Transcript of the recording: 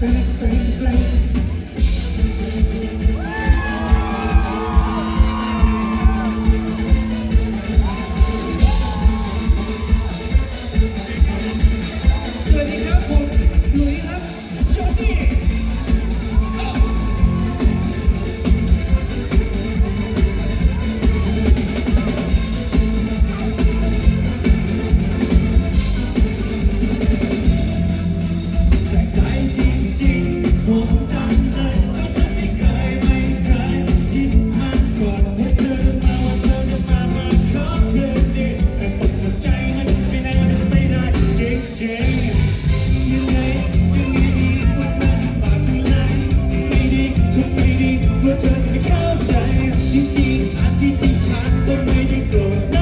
Bling, bling, bling. จริงๆอันที่จริงฉันก็ไม่ได้โกรธ